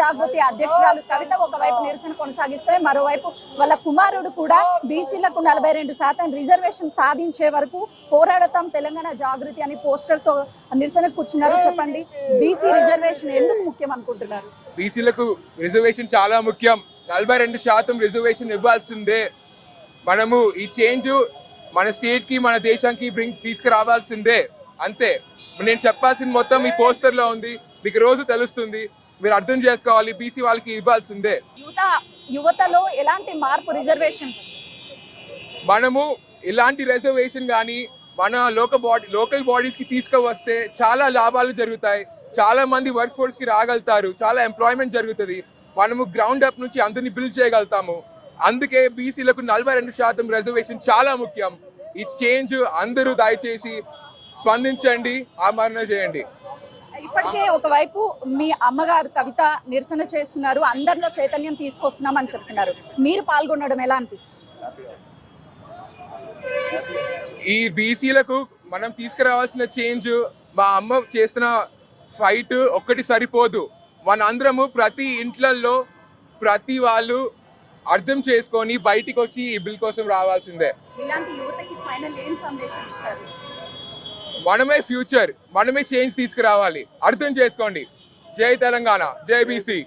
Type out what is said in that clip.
జాగృతి అధ్యక్షురాలు కవిత ఒకవైపు నిరసన కొనసాగిస్తే మరోవైపు వాళ్ళ కుమారుడు కూడా బీసీలకు నలభై రెండు శాతం రిజర్వేషన్ సాధించే వరకు పోరాడతాం తెలంగాణ జాగృతి అని పోస్టర్తో నిరసన కూర్చున్నారు. చెప్పండి బీసీ రిజర్వేషన్ ఎందుకు ముఖ్యం అనుకుంటున్నారు? బీసీలకు రిజర్వేషన్ చాలా ముఖ్యం. నలభై రెండు శాతం రిజర్వేషన్ ఇవ్వాల్సిందే. మనము ఈ చేంజ్ మన స్టేట్కి మన దేశానికి బ్రింగ్ తీసుకురావాల్సిందే. అంతే. నేను చెప్పాల్సింది మొత్తం ఈ పోస్టర్లో ఉంది. మీకు రోజు తెలుస్తుంది. మీరు అర్థం చేసుకోవాలి బీసీ వాళ్ళకి ఇవ్వాల్సిందే. యువత యువతలో ఎలాంటి మార్పు రిజర్వేషన్? మనము ఇలాంటి రిజర్వేషన్ కానీ మన లోక బాడీ లోకల్ బాడీస్కి తీసుకువస్తే చాలా లాభాలు జరుగుతాయి. చాలా మంది వర్క్ ఫోర్స్కి రాగలుగుతారు. చాలా ఎంప్లాయ్మెంట్ జరుగుతుంది. మనము గ్రౌండ్ అప్ నుంచి అందరినీ బిల్డ్ చేయగలుగుతాము. అందుకే బీసీలకు నలభై రెండు శాతం రిజర్వేషన్ చాలా ముఖ్యం. ఈ చేంజ్ అందరూ దయచేసి స్పందించండి ఆమరణ చేయండి. ఇప్పటికే ఒకవైపు మీ అమ్మగారు కవిత నిరసన చేస్తున్నారు అందరిలో చైతన్యం తీసుకొస్తున్నాం అని చెప్తున్నారు. మీరు పాల్గొనడం ఎలా అనిపిస్తుంది? ఈ బీసీలకు మనం తీసుకురావాల్సిన చేంజ్ మా అమ్మ చేసిన ఫైట్ ఒక్కటి సరిపోదు. మనందరము ప్రతి ఇంట్లల్లో ప్రతి వాళ్ళు అర్థం చేసుకొని బయటికి వచ్చి ఈ బిల్ కోసం రావాల్సిందే. ఇలాంటి యువతకి ఫైనల్ ఏం సందేశం ఇస్తారు? మనమే ఫ్యూచర్ మనమే చేంజ్ తీసుకురావాలి. అర్థం చేసుకోండి. జై తెలంగాణ జై బీసీ.